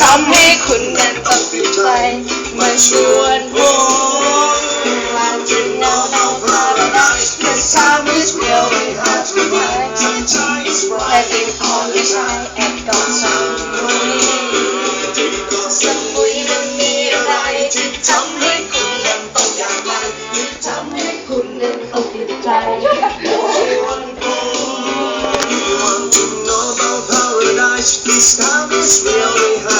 ทำให้คุณนั้นต้องปิดไฟมาชวนผมว่าจะนอนเอา paradise This time is really hard to find Sometimes having all the time and got some money สมุยมันมีอะไรที่ทำให้คุณนั้นต้องอยากไปที่ทำให้คุณนั้นต้องติดใจ This time is really hard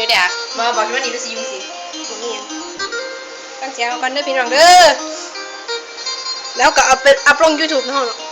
องตะมวยอยู่เดี๋ยวมาบอกที่ว่านี่จะสิยุ่งสินี่ตั้งเสียงเอากันเด้อพี่น้องเด้อแล้วก็เอาไปอัพลง YouTube นะฮะ